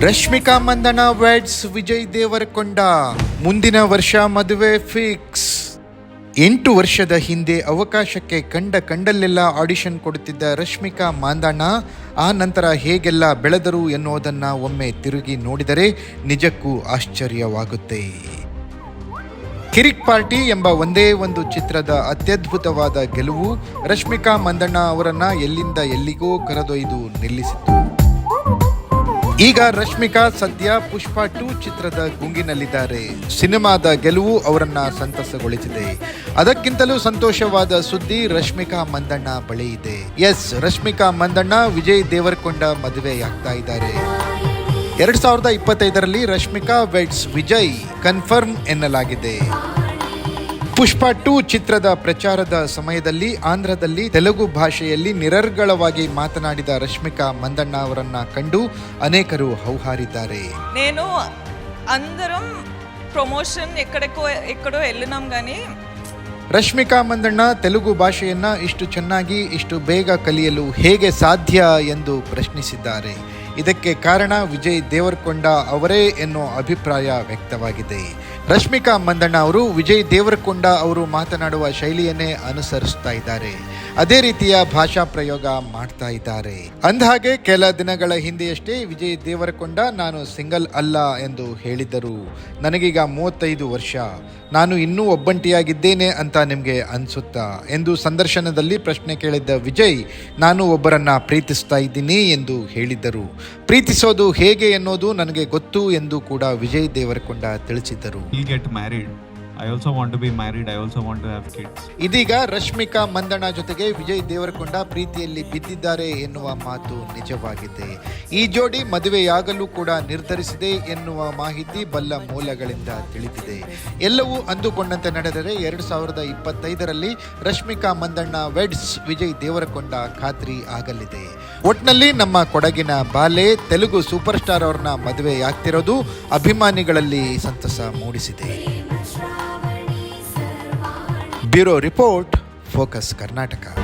Rashmika Mandanna weds Vijay Deverakonda ಮುಂದಿನ ವರ್ಷ ಮದುವೆ ಫಿಕ್ಸ್ ಎಂಟು ವರ್ಷದ ಹಿಂದೆ ಅವಕಾಶಕ್ಕೆ ಕಂಡ ಕಂಡಲ್ಲೆಲ್ಲ ಆಡಿಷನ್ ಕೊಡುತ್ತಿದ್ದ ರಶ್ಮಿಕಾ ಮಾಂದಣ್ಣ, ಆ ನಂತರ ಹೇಗೆಲ್ಲ ಬೆಳೆದರು ಎನ್ನುವುದನ್ನು ಒಮ್ಮೆ ತಿರುಗಿ ನೋಡಿದರೆ ನಿಜಕ್ಕೂ ಆಶ್ಚರ್ಯವಾಗುತ್ತೆ. ಕಿರಿಕ್ ಪಾರ್ಟಿ ಎಂಬ ಒಂದೇ ಒಂದು ಚಿತ್ರದ ಅತ್ಯದ್ಭುತವಾದ ಗೆಲುವು ರಶ್ಮಿಕಾ ಮಂದಣ್ಣ ಅವರನ್ನ ಎಲ್ಲಿಂದ ಎಲ್ಲಿಗೋ ಕರೆದೊಯ್ದು ನಿಲ್ಲಿಸಿತು ಈಗ ರಶ್ಮಿಕಾ ಸದ್ಯ ಪುಷ್ಪ ಟೂ ಚಿತ್ರದ ಗುಂಗಿನಲ್ಲಿದ್ದಾರೆ. ಸಿನಿಮಾದ ಗೆಲುವು ಅವರನ್ನ ಸಂತಸಗೊಳಿಸಿದೆ. ಅದಕ್ಕಿಂತಲೂ ಸಂತೋಷವಾದ ಸುದ್ದಿ ರಶ್ಮಿಕಾ ಮಂದಣ್ಣ ಬಳಿ ಇದೆ. ಎಸ್, ರಶ್ಮಿಕಾ ಮಂದಣ್ಣ ವಿಜಯ್ ದೇವರಕೊಂಡ ಮದುವೆಯಾಗ್ತಾ ಇದ್ದಾರೆ. ಎರಡ್ ಸಾವಿರದ ಇಪ್ಪತ್ತೈದರಲ್ಲಿ ರಶ್ಮಿಕಾ ವೆಡ್ಸ್ ವಿಜಯ್ ಕನ್ಫರ್ಮ್ ಎನ್ನಲಾಗಿದೆ ಪುಷ್ಪ ಟೂ ಚಿತ್ರದ ಪ್ರಚಾರದ ಸಮಯದಲ್ಲಿ ಆಂಧ್ರದಲ್ಲಿ ತೆಲುಗು ಭಾಷೆಯಲ್ಲಿ ನಿರರ್ಗಳವಾಗಿ ಮಾತನಾಡಿದ ರಶ್ಮಿಕಾ ಮಂದಣ್ಣ ಅವರನ್ನ ಕಂಡು ಅನೇಕರು ಹೌಹಾರಿದ್ದಾರೆ నేను అందరం ప్రమోషన్ ఎక్కడికో ఎక్కడో వెళ్ళినాం కానీ ರಶ್ಮಿಕಾ ಮಂದಣ್ಣ ತೆಲುಗು ಭಾಷೆಯನ್ನ ಇಷ್ಟು ಚೆನ್ನಾಗಿ ಇಷ್ಟು ಬೇಗ ಕಲಿಯಲು ಹೇಗೆ ಸಾಧ್ಯ ಎಂದು ಪ್ರಶ್ನಿಸಿದ್ದಾರೆ ಇದಕ್ಕೆ ಕಾರಣ ವಿಜಯ್ ದೇವರಕೊಂಡ ಅವರೇ ಎನ್ನುವ ಅಭಿಪ್ರಾಯ ವ್ಯಕ್ತವಾಗಿದೆ. ರಶ್ಮಿಕಾ ಮಂದಣ್ಣ ಅವರು, ವಿಜಯ್ ದೇವರಕೊಂಡ ಅವರು ಮಾತನಾಡುವ ಶೈಲಿಯನ್ನೇ ಅನುಸರಿಸ್ತಾ ಇದ್ದಾರೆ. ಅದೇ ರೀತಿಯ ಭಾಷಾ ಪ್ರಯೋಗ ಮಾಡ್ತಾ ಇದ್ದಾರೆ. ಅಂದಹಾಗೆ, ಕೆಲ ದಿನಗಳ ಹಿಂದೆಯಷ್ಟೇ ವಿಜಯ್ ದೇವರಕೊಂಡ ನಾನು ಸಿಂಗಲ್ ಅಲ್ಲ ಎಂದು ಹೇಳಿದ್ದರು. ನನಗೀಗ ಮೂವತ್ತೈದು ವರ್ಷ. ನಾನು ಇನ್ನೂ ಒಬ್ಬಂಟಿಯಾಗಿದ್ದೇನೆ ಅಂತ ನಿಮಗೆ ಅನಿಸುತ್ತಾ? ಎಂದು ಸಂದರ್ಶನದಲ್ಲಿ ಪ್ರಶ್ನೆ ಕೇಳಿದ್ದ ವಿಜಯ್, ನಾನು ಒಬ್ಬರನ್ನ ಪ್ರೀತಿಸ್ತಾ ಇದ್ದೀನಿ ಎಂದು ಹೇಳಿದ್ದರು. ಪ್ರೀತಿಸೋದು ಹೇಗೆ ಎನ್ನುವುದು ನನಗೆ ಗೊತ್ತು ಎಂದು ಕೂಡ ವಿಜಯ್ ದೇವರಕೊಂಡ ತಿಳಿಸಿದ್ದರು. Get married. I also want to be married I also want to have kids ಇದೀಗ ರಶ್ಮಿಕಾ ಮಂದಣ್ಣ ಜೊತೆಗೆ ವಿಜಯ್ ದೇವರಕೊಂಡ ಪ್ರೀತಿಯಲ್ಲಿ ಬಿದ್ದಿದ್ದಾರೆ ಎನ್ನುವ ಮಾತು ನಿಜವಾಗಿದೆ. ಈ ಜೋಡಿ ಮದುವೆಯಾಗಲು ಕೂಡ ನಿರ್ಧರಿಸಿದೆ ಎನ್ನುವ ಮಾಹಿತಿ ಬಲ್ಲ ಮೂಲಗಳಿಂದ ತಿಳಿದಿದೆ. ಎಲ್ಲವೂ ಅಂದುಕೊಂಡಂತೆ ನಡೆದರೆ ಎರಡು ಸಾವಿರದ ಇಪ್ಪತ್ತೈದರಲ್ಲಿ ರಶ್ಮಿಕಾ ಮಂದಣ್ಣ ವೆಡ್ಸ್ ವಿಜಯ್ ದೇವರಕೊಂಡ ಖಾತ್ರಿ ಆಗಲಿದೆ. ಒಟ್ನಲ್ಲಿ ನಮ್ಮ ಕೊಡಗಿನ ಬಾಲೆ ತೆಲುಗು ಸೂಪರ್ ಸ್ಟಾರ್ ಅವ್ರನ್ನ ಮದುವೆಯಾಗ್ತಿರೋದು ಅಭಿಮಾನಿಗಳಲ್ಲಿ ಸಂತಸ ಮೂಡಿಸಿದೆ. Bureau report focus Karnataka.